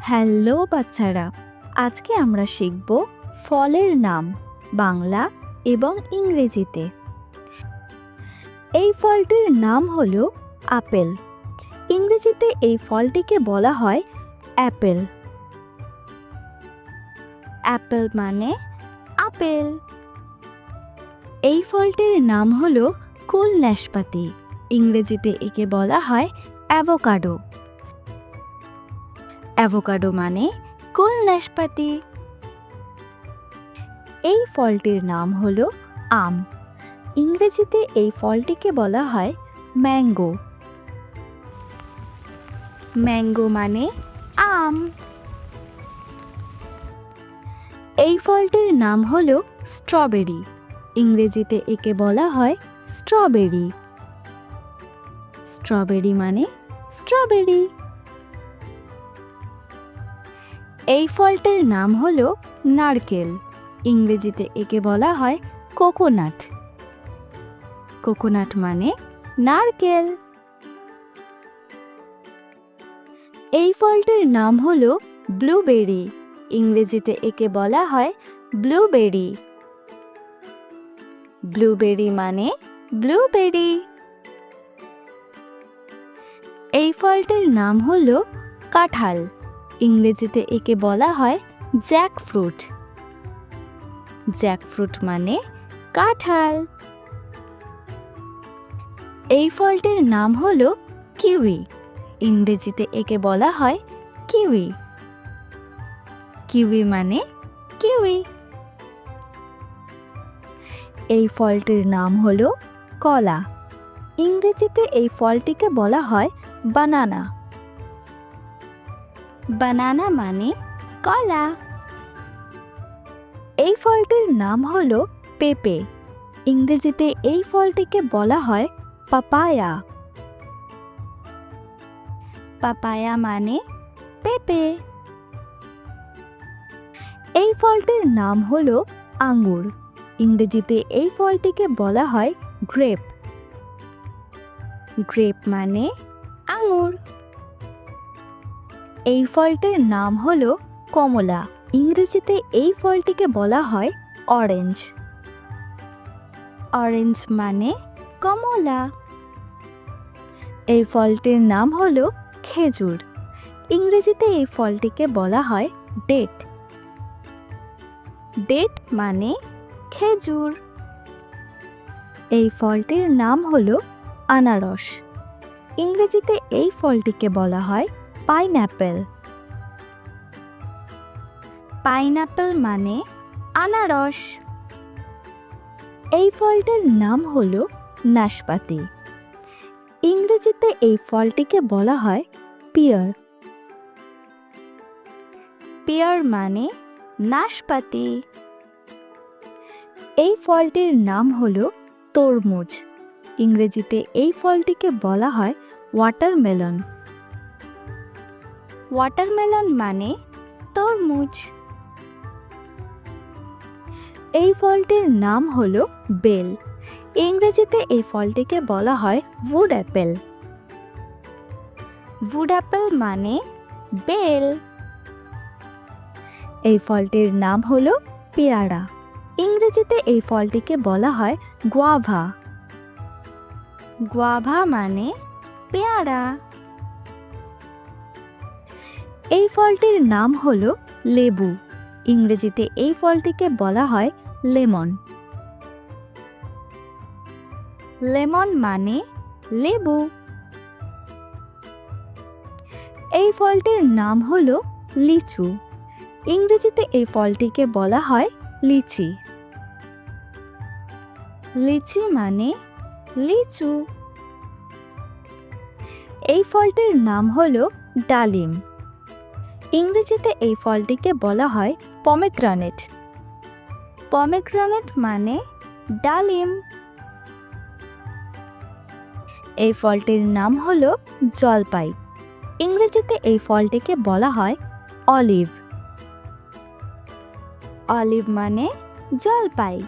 Hello বাচ্চারা, আজকে আমরা শিখব ফলের নাম, বাংলা এবং ইংরেজিতে। এই ফলটির নাম হল আপেল। ইংরেজিতে এই ফলটিকে বলা হয় অ্যাপেল। অ্যাপেল মানে আপেল। এই ফলটির নাম হল কুল নাশপাতি। ইংরেজিতে একে বলা হয় অ্যাভোকাডো। অ্যাভোকাডো মানে কোন নাশপাতি। এই ফলটির নাম হলো আম। ইংরেজিতে এই ফলটিকে বলা হয় ম্যাঙ্গো। ম্যাঙ্গো মানে আম। এই ফলটির নাম হলো স্ট্রবেরি। ইংরেজিতে একে বলা হয় স্ট্রবেরি। স্ট্রবেরি মানে স্ট্রবেরি। এই ফলটির নাম হলো নারকেল। ইংরেজিতে একে বলা হয় কোকোনাট। কোকোনাট মানে নারকেল। এই ফলটির নাম হলো ব্লুবেরি। ইংরেজিতে একে বলা হয় ব্লুবেরি। ব্লুবেরি মানে ব্লুবেরি। এই ফলটির নাম হলো কাঁঠাল। ইংরেজিতে একে বলা হয় জ্যাক ফ্রুট জ্যাক ফ্রুট মানে কাঁঠাল। এই ফলটির নাম হল কিউই। ইংরেজিতে একে বলা হয় কিউই। কিউই মানে কিউই। এই ফলটির নাম হল কলা। ইংরেজিতে এই ফলটিকে বলা হয় বানানা। বানানা মানে কলা। এই ফলটির নাম হলো পেঁপে। ইংরেজিতে এই ফলটিকে বলা হয় পাপায়া। পাপায়া মানে পেঁপে। এই ফলটির নাম হলো আঙ্গুর। ইংরেজিতে এই ফলটিকে বলা হয় গ্রেপ। গ্রেপ মানে আঙ্গুর। এই ফলটির নাম হলো কমলা। ইংরেজিতে এই ফলটিকে বলা হয় অরেঞ্জ অরেঞ্জ মানে কমলা। এই ফলটির নাম হলো খেজুর। ইংরেজিতে এই ফলটিকে বলা হয় ডেট। ডেট মানে খেজুর। এই ফলটির নাম হলো আনারস। ইংরেজিতে এই ফলটিকে বলা হয় পাইনঅ্যাপেল পাইনঅ্যাপেল মানে আনারস। এই ফলটির নাম হল নাশপাতি। ইংরেজিতে এই ফলটিকে বলা হয় পিয়ার। পিয়ার মানে নাশপাতি। এই ফলটির নাম হল তরমুজ। ইংরেজিতে এই ফলটিকে বলা হয় ওয়াটারমেলন। ওয়াটারমেলন মানে তরমুজ। এই ফলটির নাম হলো বেল। ইংরেজিতে এই ফলটিকে বলা হয় উড অ্যাপেল উড অ্যাপেল মানে বেল। এই ফলটির নাম হলো পেয়ারা। ইংরেজিতে এই ফলটিকে বলা হয় গুয়াভা গুয়াভা মানে পেয়ারা। এই ফলটির নাম হলো লেবু। ইংরেজিতে এই ফলটিকে বলা হয় লেমন। লেমন মানে লেবু। এই ফলটির নাম হলো লিচু। ইংরেজিতে এই ফলটিকে বলা হয় লিচি। লিচি মানে লিচু। এই ফলটির নাম হলো ডালিম। ইংরেজিতে এই ফলটিকে বলা হয় পমেগ্রানেট। পমেগ্রানেট মানে ডালিম। এই ফলটির নাম হলো জলপাই। ইংরেজিতে এই ফলটিকে বলা হয় অলিভ। অলিভ মানে জলপাই।